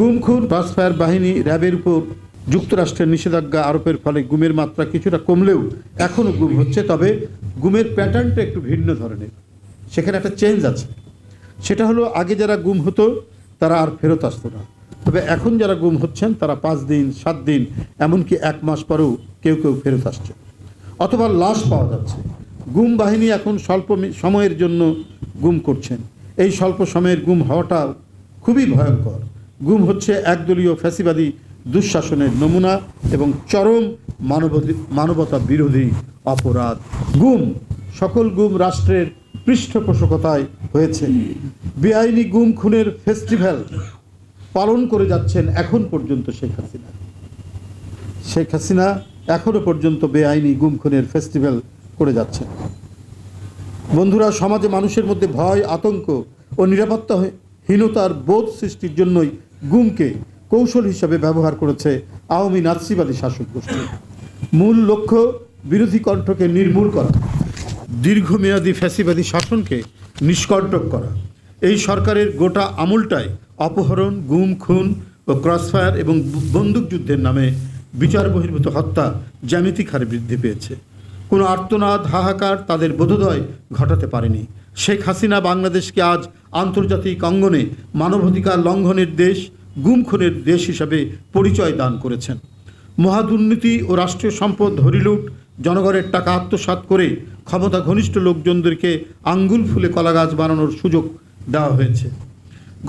গুম খুন বাহিনী র্যাবের উপর যুক্তরাষ্ট্রের নিষেধাজ্ঞা আরোপের ফলে গুমের মাত্রা কিছুটা কমলেও এখনও গুম হচ্ছে, তবে গুমের প্যাটার্নটা একটু ভিন্ন ধরনের। সেখানে একটা চেঞ্জ আছে। সেটা হলো, আগে যারা গুম হতো, তারা আর ফেরত আসতো না। তবে এখন যারা গুম হচ্ছেন, তারা পাঁচ দিন, সাত দিন, এমনকি এক মাস পরেও কেউ কেউ ফেরত আসছে। অথবা লাশ পাওয়া যাচ্ছে। গুম বাহিনী এখন স্বল্প সময়ের জন্য গুম করছেন। এই স্বল্প সময়ের গুম হওয়াটাও খুবই ভয়ঙ্কর। গুম হচ্ছে একদলীয় ফ্যাসিবাদী দুঃশাসনের নমুনা এবং চরম মানবতী বিরোধী অপরাধ। গুম, সকল গুম রাষ্ট্রের পৃষ্ঠপোষকতায় হয়েছে। বেআইনি গুম খুনের ফেস্টিভ্যাল পালন করে যাচ্ছেন এখন পর্যন্ত শেখ হাসিনা। শেখ হাসিনা এখনও পর্যন্ত বেআইনি গুম খুনের ফেস্টিভ্যাল করে যাচ্ছেন। বন্ধুরা, সমাজে মানুষের মধ্যে ভয়, আতঙ্ক ও নিরাপত্তাহীনতার বোধ সৃষ্টির জন্যই গুমকে কৌশল হিসাবে ব্যবহার করেছে আওয়ামী নাৎসিবাদী শাসক গোষ্ঠী। মূল লক্ষ্য বিরোধী কণ্ঠকে নির্মূল করা, দীর্ঘমেয়াদী ফ্যাসিবাদী শাসনকে নিষ্কণ্টক করা। এই সরকারের গোটা আমূলটাই অপহরণ, গুম, খুন ও ক্রসফায়ার এবং বন্দুকযুদ্ধের নামে বিচার বহির্ভূত হত্যা জ্যামিতিক হারে বৃদ্ধি পেয়েছে। কোনো আর্তনাদ, হাহাকার তাদের বোধোদয় ঘটাতে পারেনি। শেখ হাসিনা বাংলাদেশকে আজ আন্তর্জাতিক অঙ্গনে মানবাধিকার লঙ্ঘনের দেশ গুম খুনের দেশ হিসাবে পরিচয় দান করেছেন। মহাদুর্নীতি ও রাষ্ট্রীয় সম্পদ হরিলুট, জনগণের টাকা আত্মসাৎ করে ক্ষমতা ঘনিষ্ঠ লোকজনদেরকে আঙ্গুল ফুলে কলাগাছ বানানোর সুযোগ দেওয়া হয়েছে।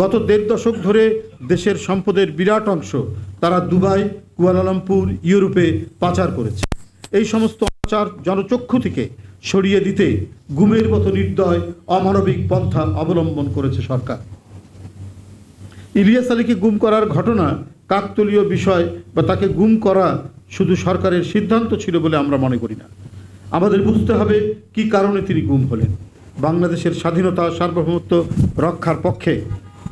গত দেড় দশক ধরে দেশের সম্পদের বিরাট অংশ তারা দুবাই, কুয়ালালামপুর, ইউরোপে পাচার করেছে। এই সমস্ত পাচার জনচক্ষু থেকে সরিয়ে দিতে গুমের মতো নির্দয়, অমানবিক পন্থা অবলম্বন করেছে সরকার। ইলিয়াস আলীকে গুম করার ঘটনা কাকতলীয় বিষয় বা তাকে গুম করা শুধু সরকারের সিদ্ধান্ত ছিল বলে আমরা মনে করি না। আমাদের বুঝতে হবে কি কারণে তিনি গুম হলেন। বাংলাদেশের স্বাধীনতা, সার্বভৌমত্ব রক্ষার পক্ষে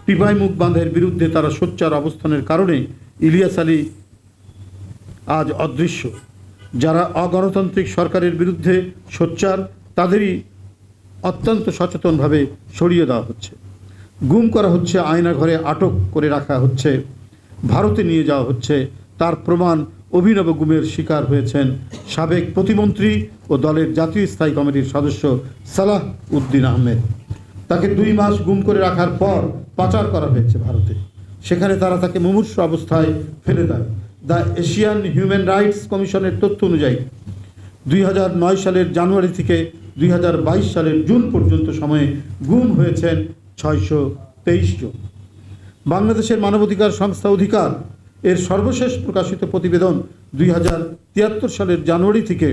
পিপাই মুখ বাঁধের বিরুদ্ধে তারা সোচ্চার অবস্থানের কারণে ইলিয়াস আলী আজ অদৃশ্য। যারা অগণতান্ত্রিক সরকারের বিরুদ্ধে সোচ্চার, তাদেরই অত্যন্ত সচেতনভাবে সরিয়ে দেওয়া হচ্ছে। গুম করা হচ্ছে আয়না ঘরে আটক করে রাখা হচ্ছে, ভারতে নিয়ে যাওয়া হচ্ছে। তার প্রমাণ অভিনব গুমের শিকার হয়েছেন সাবেক প্রতিমন্ত্রী ও দলের জাতীয় স্থায়ী কমিটির সদস্য সালাহ উদ্দিন আহমেদ। তাকে দুই মাস গুম করে রাখার পর পাচার করা হয়েছে ভারতে। সেখানে তারা তাকে মুমূর্ষ অবস্থায় ফেলে দেয়। দ্য এশিয়ান হিউম্যান রাইটস কমিশনের তথ্য অনুযায়ী, দুই হাজার নয় সালের জানুয়ারি থেকে দুই হাজার বাইশ সালের জুন পর্যন্ত সময়ে গুম হয়েছেন ছয়শো তেইশ জন। বাংলাদেশের মানবাধিকার সংস্থা অধিকার এর সর্বশেষ প্রকাশিত প্রতিবেদন দুই হাজার তিয়াত্তর সালের জানুয়ারি থেকে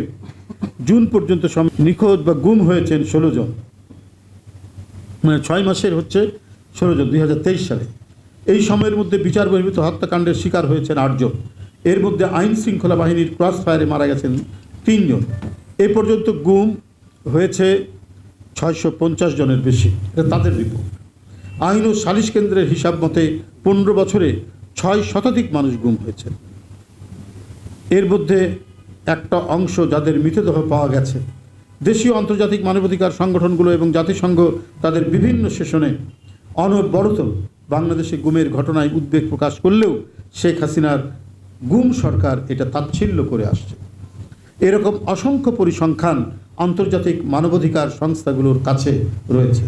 জুন পর্যন্ত নিখোঁজ বা গুম হয়েছেন ষোলো জন। মানে ছয় মাসের হচ্ছে ষোলো জন, দুই হাজার তেইশ সালে। এই সময়ের মধ্যে বিচার বহির্ভূত হত্যাকাণ্ডের শিকার হয়েছেন আটজন এর মধ্যে আইন শৃঙ্খলা বাহিনীর ক্রস ফায়ারে মারা গেছেন তিনজন। এ পর্যন্ত গুম হয়েছে ছয়শো পঞ্চাশ জনের বেশি। এটা তাদের রিপোর্ট আইন ও সালিশ কেন্দ্রের হিসাব মতে পনেরো বছরে ছয় শতাধিক মানুষ গুম হয়েছে। এর মধ্যে একটা অংশ যাদের মৃতদেহ পাওয়া গেছে। দেশীয় আন্তর্জাতিক মানবাধিকার সংগঠনগুলো এবং জাতিসংঘ তাদের বিভিন্ন সেশনে অনবরত বাংলাদেশে গুমের ঘটনায় উদ্বেগ প্রকাশ করলেও শেখ হাসিনার গুম সরকার এটা তাচ্ছিল্য করে আসছে। এরকম অসংখ্য পরিসংখ্যান আন্তর্জাতিক মানবাধিকার সংস্থাগুলোর কাছে রয়েছে।